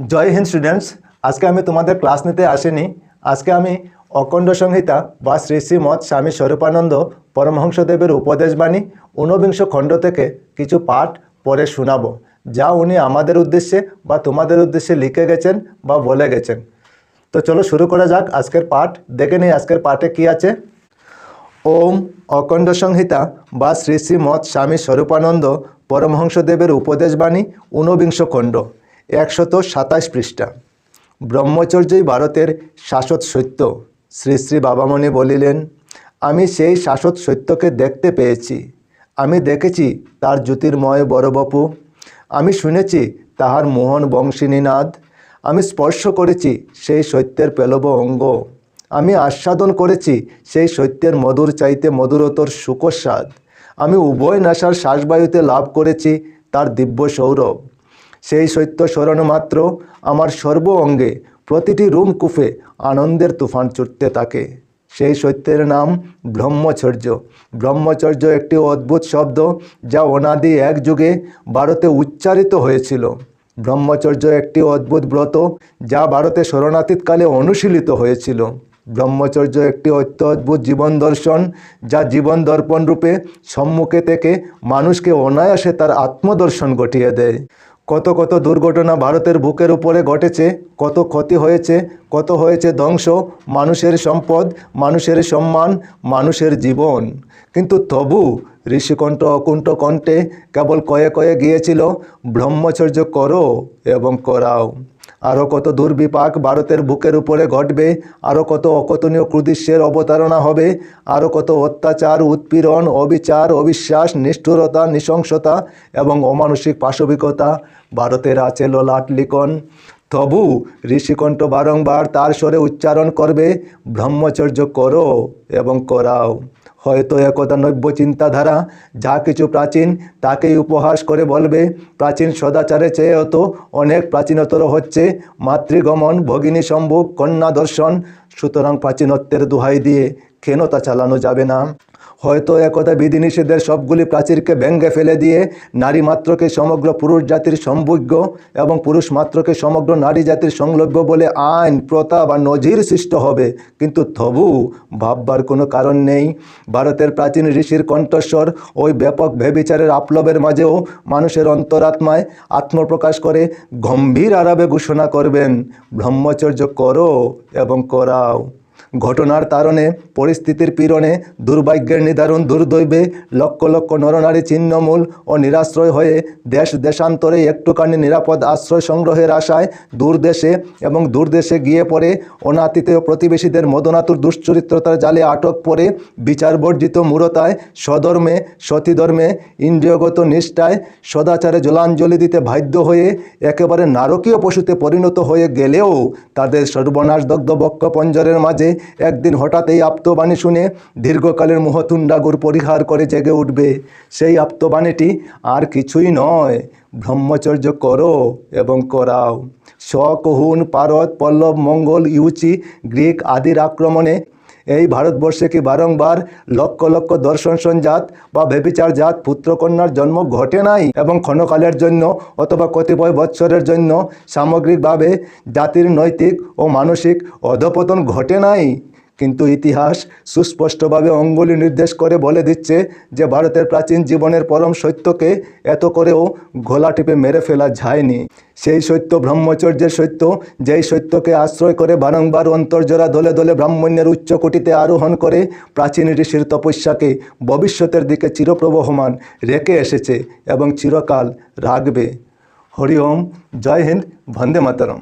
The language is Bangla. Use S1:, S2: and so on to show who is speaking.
S1: জয় হিন্দ স্টুডেন্টস আজকে আমি তোমাদের ক্লাস নিতে আসিনি। আজকে আমি অখণ্ড সংহিতা বা শ্রী শ্রীমৎ স্বামী স্বরূপানন্দ পরমহংসদেবের উপদেশবাণী ঊনবিংশ খণ্ড থেকে কিছু পাঠ পড়ে শোনাব, যা উনি আমাদের উদ্দেশ্যে বা তোমাদের উদ্দেশ্যে লিখে গেছেন বা বলে গেছেন। তো চলো শুরু করা যাক আজকের পাঠ। দেখে নিই আজকের পাঠে কি আছে। ওম অখণ্ড সংহিতা বা শ্রী শ্রীমৎ স্বামী স্বরূপানন্দ পরমহংসদেবের উপদেশবাণী ঊনবিংশ খণ্ড। একশত সাতাশ পৃষ্ঠা। ব্রহ্মচর্যই ভারতের শাশ্বত সত্য। শ্রী শ্রী বাবামণি বলিলেন, আমি সেই শাশ্বত সত্যকে দেখতে পেয়েছি। আমি দেখেছি তার জ্যোতির্ময় বড়বপু। আমি শুনেছি তাহার মোহন বংশিনীনাদ আমি স্পর্শ করেছি সেই সত্যের পেলব অঙ্গ। আমি আস্বাদন করেছি সেই সত্যের মধুর চাইতে মধুরতর সুকস্বাদ আমি উভয় নাশার শ্বাসবায়ুতে লাভ করেছি তার দিব্য সৌরভ। সেই সত্য স্মরণ মাত্র আমার সর্ব অঙ্গে প্রতিটি রুম কুফে আনন্দের তুফান ছুটতে থাকে। সেই সত্যের নাম ব্রহ্মচর্য। ব্রহ্মচর্য একটি অদ্ভুত শব্দ যা অনাদি এক যুগে ভারতে উচ্চারিত হয়েছিল। ব্রহ্মচর্য একটি অদ্ভুত ব্রত যা ভারতে শরণাতীতকালে অনুশীলিত হয়েছিল। ব্রহ্মচর্য একটি অত্য অদ্ভুত জীবন দর্শন যা জীবন দর্পণ রূপে সম্মুখে থেকে মানুষকে অনায়াসে তার আত্মদর্শন ঘটিয়ে দেয়। কত কত দুর্ঘটনা ভারতের বুকের উপরে ঘটেছে, কত ক্ষতি হয়েছে, কত হয়েছে ধ্বংস, মানুষের সম্পদ, মানুষের সম্মান, মানুষের জীবন। কিন্তু তবু ঋষিকণ্ঠ অকুণ্ঠ কণ্ঠে কেবল কয়ে কয়ে গিয়েছিল, ব্রহ্মচর্য করো এবং করাও। আরও কত দুর্বিপাক ভারতের বুকের উপরে ঘটবে আরও কত অকথনীয় কুদৃশ্যের অবতারণা হবে আরও কত অত্যাচার, উৎপীড়ন, অবিচার, অবিশ্বাস, নিষ্ঠুরতা, নৃশংসতা এবং অমানসিক পাশবিকতা ভারতের আছে ললাট লিখন। তবু ঋষিকণ্ঠ বারংবার তার স্বরে উচ্চারণ করবে, ব্রহ্মচর্য করো এবং করাও। হয়তো একতানব্য চিন্তাধারা, যা কিছু প্রাচীন তাকেই উপহাস করে বলবে। প্রাচীন সদাচারে চেয়ে অত অনেক প্রাচীনতর হচ্ছে। মাতৃগমন, ভগিনী সম্ভোগ কন্যা দর্শন, সুতরাং প্রাচীনত্বের দোহাই দিয়ে ক্ষীণতা চালানো যাবে না। হয়তো একদা বিধিনিষেধের সবগুলি প্রাচীরকে ব্যঙ্গে ফেলে দিয়ে নারী মাত্রকে সমগ্র পুরুষ জাতির সম্ভোগ্য এবং পুরুষ মাত্রকে সমগ্র নারী জাতির সংলভ্য বলে আইন, প্রথা বা নজির সৃষ্ট হবে। কিন্তু তবু ভাববার কোনো কারণ নেই। ভারতের প্রাচীন ঋষির কণ্ঠস্বর ওই ব্যাপক ভেবিচারের আপ্লবের মাঝেও মানুষের অন্তরাত্মায় আত্মপ্রকাশ করে গম্ভীর আরবে ঘোষণা করবেন, ব্রহ্মচর্য করো এবং করাও। ঘটনার তারণে পরিস্থিতির পীড়নে দুর্ভাগ্যের নিদারুণ দুর্দৈবে লক্ষ লক্ষ নরনারী ছিন্নমূল ও নিরাশ্রয় হয়ে দেশ দেশান্তরে একটুখানি নিরাপদ আশ্রয় সংগ্রহের আশায় দূরদেশে এবং দূরদেশে গিয়ে পড়ে অনাতিথেয় প্রতিবেশীদের মদনাতুর দুশ্চরিত্রতার জালে আটক পড়ে বিচারবর্জিত মূরতায় স্বধর্মে, সতীধর্মে, ইন্দ্রিয়গত নিষ্ঠায় সদাচারে জলাঞ্জলি দিতে বাধ্য হয়ে একেবারে নারকীয় পশুতে পরিণত হয়ে গেলেও তাদের সর্বনাশদগ্ধ বক্ষ পঞ্জরের মাঝে একদিন হঠাৎ এই আপ্তবাণী শুনে দীর্ঘকালের মোহতুণ্ডাগুর পরিহার করে জেগে উঠবে। সেই আপ্তবাণীটি আর কিছুই নয়। ব্রহ্মচর্য করো এবং করাও। সকহুন পারত পল্লব মঙ্গল ইউচি গ্রিক আদির আক্রমণে এই ভারতবর্ষে কি বারংবার লক্ষ লক্ষ দর্শন সঞ্জাত বা ব্যবিচার জাত পুত্রকন্যার জন্ম ঘটে নাই? এবং ক্ষণকালের জন্য অথবা কতিপয় বৎসরের জন্য সামগ্রিকভাবে জাতির নৈতিক ও মানসিক অধপতন ঘটে নাই? কিন্তু ইতিহাস সুস্পষ্টভাবে অঙ্গুলি নির্দেশ করে বলে দিচ্ছে যে ভারতের প্রাচীন জীবনের পরম সত্যকে এত করেও ঘোলা টিপে মেরে ফেলা যায়নি। সেই সত্য ব্রহ্মচর্যের সত্য, যেই সত্যকে আশ্রয় করে বারংবার অন্তর্জোড়া দলে দলে ব্রাহ্মণ্যের উচ্চকোটিতে আরোহণ করে প্রাচীন ঋষির তপস্যাকে ভবিষ্যতের দিকে চিরপ্রবহমান রেখে এসেছে এবং চিরকাল রাখবে। হরি ওম, জয় হিন্দ, বন্দে মাতরম।